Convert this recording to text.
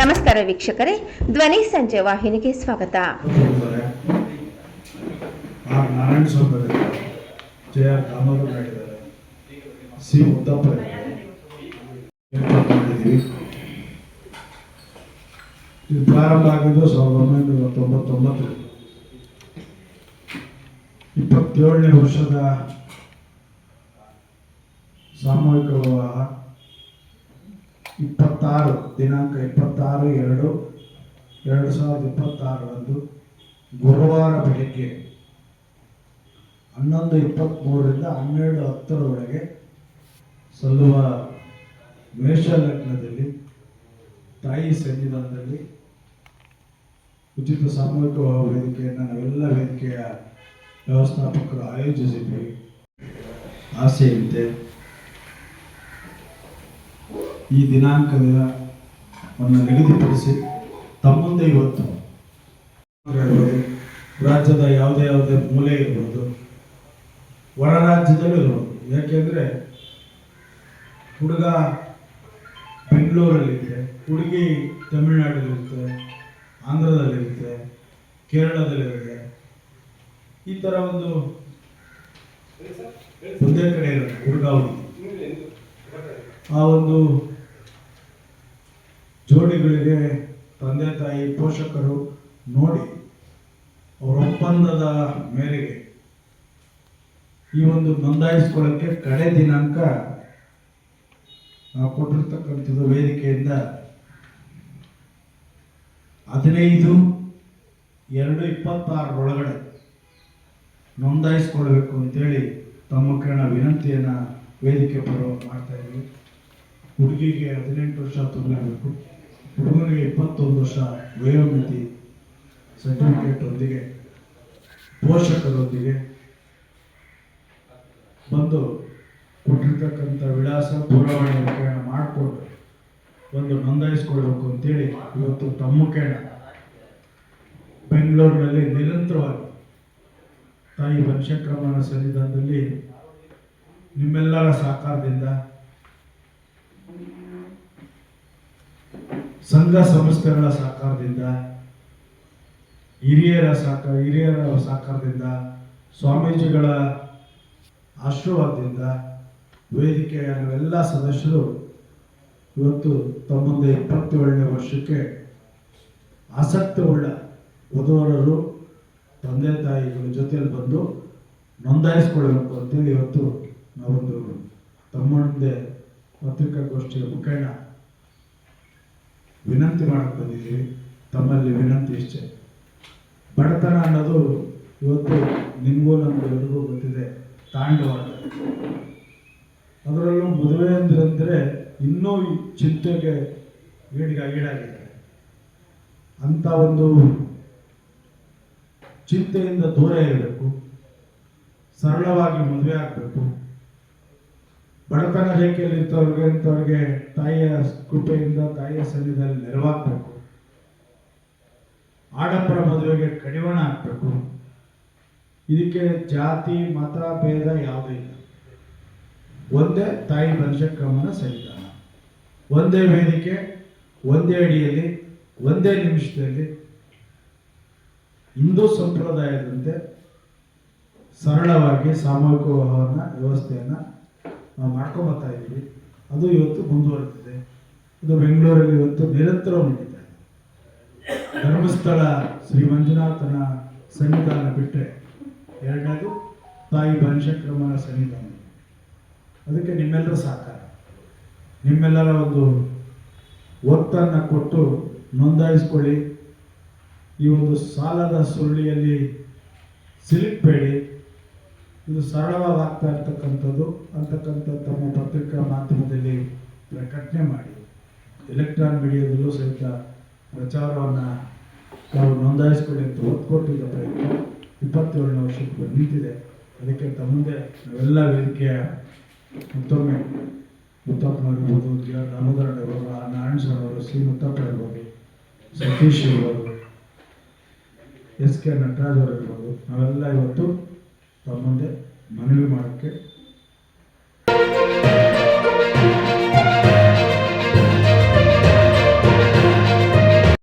ನಮಸ್ಕಾರ ವೀಕ್ಷಕರೇ. ಧ್ವನಿ ಸಂಜೆ ವಾಹಿನಿಗೆ ಸ್ವಾಗತ. ನಾರಾಯಣ ಸ್ವಾಮಿ ಇದ್ದಾರೆ ಜೆ ಆರ್ ದಾಮೋದರ್ ನಾಯ್ಡು ಇದ್ದಾರೆ ಸಿ ಪ್ರಾರಂಭ ಆಗಿದ್ದು ಸಾವಿರದ ಒಂಬೈನೂರ ತೊಂಬತ್ತೊಂಬತ್ತರಲ್ಲಿ ಇಪ್ಪತ್ತೇಳನೇ ವರ್ಷದ ಸಾಮೂಹಿಕ ವಿವಾಹ. ಇಪ್ಪತ್ತಾರು, ದಿನಾಂಕ ಇಪ್ಪತ್ತಾರು, ಎರಡು ಎರಡು ಸಾವಿರದ ಇಪ್ಪತ್ತಾರರಂದು ಗುರುವಾರ ಬೆಳಗ್ಗೆ ಹನ್ನೊಂದು ಇಪ್ಪತ್ತ್ಮೂರರಿಂದ ಹನ್ನೆರಡು ಹತ್ತರವರೆಗೆ ಸಲ್ಲುವ ಲಗ್ನದಲ್ಲಿ ತಾಯಿ ಸನ್ನಿಧಾನದಲ್ಲಿ ಉಚಿತ ಸಾಮೂಹಿಕ ವೇದಿಕೆಯನ್ನು ನಾವೆಲ್ಲ ವೇದಿಕೆಯ ವ್ಯವಸ್ಥಾಪಕರು ಆಯೋಜಿಸಿದ್ವಿ. ಆಸೆಯಂತೆ ಈ ದಿನಾಂಕವನ್ನು ನಿಗದಿಪಡಿಸಿ ತಮ್ಮೊಂದೇ ಇವತ್ತು ರಾಜ್ಯದ ಯಾವುದೇ ಯಾವುದೇ ಮೂಲೆ ಇರ್ಬೋದು ಹೊರ ರಾಜ್ಯದಲ್ಲೂ ಇರ್ಬೋದು. ಯಾಕೆಂದರೆ ಹುಡುಗ ಬೆಂಗಳೂರಲ್ಲಿರುತ್ತೆ ಹುಡುಗಿ ತಮಿಳುನಾಡಲ್ಲಿರುತ್ತೆ, ಆಂಧ್ರದಲ್ಲಿರುತ್ತೆ, ಕೇರಳದಲ್ಲಿರುತ್ತೆ, ಈ ಥರ ಒಂದು ಒಂದೇ ಕಡೆ ಇರುತ್ತೆ ಹುಡುಗಿ. ಆ ಒಂದು ಜೋಡಿಗಳಿಗೆ ತಂದೆ ತಾಯಿ ಪೋಷಕರು ನೋಡಿ ಅವರ ಒಪ್ಪಂದದ ಮೇರೆಗೆ ಈ ಒಂದು ನೋಂದಾಯಿಸ್ಕೊಳ್ಳೋಕ್ಕೆ ಕಡೆ ದಿನಾಂಕ ನಾವು ಕೊಟ್ಟಿರ್ತಕ್ಕಂಥದ್ದು ವೇದಿಕೆಯಿಂದ ಹದಿನೈದು ಎರಡು ಇಪ್ಪತ್ತಾರರೊಳಗಡೆ ನೋಂದಾಯಿಸ್ಕೊಳ್ಬೇಕು ಅಂತೇಳಿ ತಮ್ಮ ಕಣ ವಿನಂತಿಯನ್ನು ವೇದಿಕೆ ಪರವಾಗಿ ಮಾಡ್ತಾ ಇದ್ವಿ ಹುಡುಗಿಗೆ ಹದಿನೆಂಟು ವರ್ಷ ತುಂಬಿರಬೇಕು. ಹುಡುಗನಿಗೆ ಇಪ್ಪತ್ತೊಂದು ವರ್ಷ ವಯೋಮಿತಿ ಸರ್ಟಿಫಿಕೇಟ್ ಒಂದಿಗೆ ಪೋಷಕರೊಂದಿಗೆ ಬಂದು ಕೊಟ್ಟಿರ್ತಕ್ಕಂಥ ವಿಳಾಸ ದೂರವಾಣಿ ಮುಖೇನ ಮಾಡಿಕೊಂಡು ಒಂದು ನೋಂದಾಯಿಸ್ಕೊಳ್ಬೇಕು ಅಂತೇಳಿ ಇವತ್ತು ತಮ್ಮ ಕೇಳ. ಬೆಂಗಳೂರಿನಲ್ಲಿ ನಿರಂತರವಾಗಿ ತಾಯಿ ವಂಶಕ್ರಮಣ ಸನ್ನಿಧಾನದಲ್ಲಿ ನಿಮ್ಮೆಲ್ಲರ ಸಹಕಾರದಿಂದ ಸಂಘ ಸಂಸ್ಥೆಗಳ ಸಹಕಾರದಿಂದ, ಹಿರಿಯರ ಸಹಕಾರ ಹಿರಿಯರ ಸಹಕಾರದಿಂದ, ಸ್ವಾಮೀಜಿಗಳ ಆಶೀರ್ವಾದದಿಂದ ವೇದಿಕೆಯ ನಾವೆಲ್ಲ ಸದಸ್ಯರು ಇವತ್ತು ತಮ್ಮೊಂದು ಇಪ್ಪತ್ತೇಳನೇ ವರ್ಷಕ್ಕೆ ಆಸಕ್ತವುಳ್ಳ ವಧುವರರು, ತಂದೆ ತಾಯಿಗಳ ಜೊತೆಯಲ್ಲಿ ಬಂದು ನೋಂದಾಯಿಸ್ಕೊಳ್ಬೇಕು ಅಂತೇಳಿ ಇವತ್ತು ನಾವೊಂದು ತಮ್ಮ ಮುಂದೆ ಪತ್ರಿಕಾಗೋಷ್ಠಿಯ ಮುಖೇನ ವಿನಂತಿ ಮಾಡಕ್ಕೆ ಬಂದಿದ್ದೀವಿ ತಮ್ಮಲ್ಲಿ ವಿನಂತಿ ಇಷ್ಟೇ. ಬಡತನ ಅನ್ನೋದು ಇವತ್ತು ನಿಮಗೂ ನಮಗೂ ಎಲ್ರಿಗೂ ಗೊತ್ತಿದೆ. ತಾಂಡವಾದ. ಅದರಲ್ಲೂ ಮದುವೆ ಅಂದ್ರೆ ಇನ್ನೂ ಚಿಂತೆಗೆ ಈಡಿಗ ಈಡಾಗಿದೆ. ಅಂತ ಒಂದು ಚಿಂತೆಯಿಂದ ದೂರ ಇರಬೇಕು. ಸರಳವಾಗಿ ಮದುವೆ ಆಗಬೇಕು. ಬಡತನ ರೇಖೆಯಲ್ಲಿ ಇದ್ದವ್ರಿಗೆ, ಇಂಥವ್ರಿಗೆ ತಾಯಿಯ ಕೃಪೆಯಿಂದ, ತಾಯಿಯ ಸನ್ನಿಧಿಯಲ್ಲಿ ನೆರವಾಗಬೇಕು. ಆಡಂಬರ ಮದುವೆಗೆ ಕಡಿವಾಣ ಹಾಕಬೇಕು. ಇದಕ್ಕೆ ಜಾತಿ, ಮತ, ಭೇದ ಯಾವುದೂ ಇಲ್ಲ. ಒಂದೇ ತಾಯಿ ಬನಶಂಕರಮ್ಮನ ಸನ್ನಿಧಾನ ಒಂದೇ ವೇದಿಕೆ, ಒಂದೇ ಅಡಿಯಲ್ಲಿ, ಒಂದೇ ನಿಮಿಷದಲ್ಲಿ. ಹಿಂದೂ ಸಂಪ್ರದಾಯದಂತೆ ಸರಳವಾಗಿ ಸಾಮೂಹಿಕ ವ್ಯವಸ್ಥೆಯನ್ನು ನಾವು ಮಾಡ್ಕೊಂಬತ್ತಾ ಇದ್ದೀವಿ. ಅದು ಇವತ್ತು ಮುಂದುವರೆದಿದೆ. ಇದು ಬೆಂಗಳೂರಲ್ಲಿ ಇವತ್ತು ನಿರಂತರ ಧರ್ಮಸ್ಥಳ ಶ್ರೀ ಮಂಜುನಾಥನ ಸನ್ನಿಧಾನ ಬಿಟ್ಟರೆ ಎರಡನೇದು ತಾಯಿ ಬನಶಕ್ರಮನ ಸನ್ನಿಧಾನ. ಅದಕ್ಕೆ ನಿಮ್ಮೆಲ್ಲರ ಸಹಕಾರ. ನಿಮ್ಮೆಲ್ಲರ ಒಂದು ಒತ್ತನ್ನು ಕೊಟ್ಟು ನೋಂದಾಯಿಸ್ಕೊಳ್ಳಿ. ಈ ಒಂದು ಸಾಲದ ಸುರುಳಿಯಲ್ಲಿ ಸಿಲುಕಬೇಡಿ. ಇದು ಸರಳವಾಗ್ತಾ ಇರ್ತಕ್ಕಂಥದ್ದು ಅಂತಕ್ಕಂಥ ತಮ್ಮ ಪತ್ರಿಕಾ ಮಾಧ್ಯಮದಲ್ಲಿ ಪ್ರಕಟಣೆ ಮಾಡಿ. ಎಲೆಕ್ಟ್ರಾನ್ ಮೀಡಿಯಾದಲ್ಲೂ ಸಹಿತ ಪ್ರಚಾರವನ್ನು ತಾವು ನೋಂದಾಯಿಸ್ಕೊಳ್ಳಿ ಅಂತ ಒತ್ಕೊಟ್ಟಿದ್ದ ಪ್ರಯತ್ನ ಇಪ್ಪತ್ತೇಳನೇ ವರ್ಷಕ್ಕೆ ನಿಂತಿದೆ. ಅದಕ್ಕೆ ತಮ್ಮದೇ ನಾವೆಲ್ಲ ವೇದಿಕೆಯ ಮತ್ತೊಮ್ಮೆ ಮುತ್ತಪ್ಪನವರಿರ್ಬೋದು ಜಿ ಆರ್ ದಾಮೋದರ ಇರ್ಬೋದು ಆ ನಾರಾಯಣ ಸರ್ ಅವರು ಸಿ ಮುತ್ತಪ್ಪ ಇರ್ಬೋದು, ಸತೀಶ್ ಇರ್ಬೋದು ಎಸ್ ಕೆ ನಟರಾಜ್ ಅವರು ಇರ್ಬೋದು, ನಾವೆಲ್ಲ ಇವತ್ತು ತಮ್ಮ ಮುಂದೆ ಮನವಿ ಮಾಡೋಕ್ಕೆ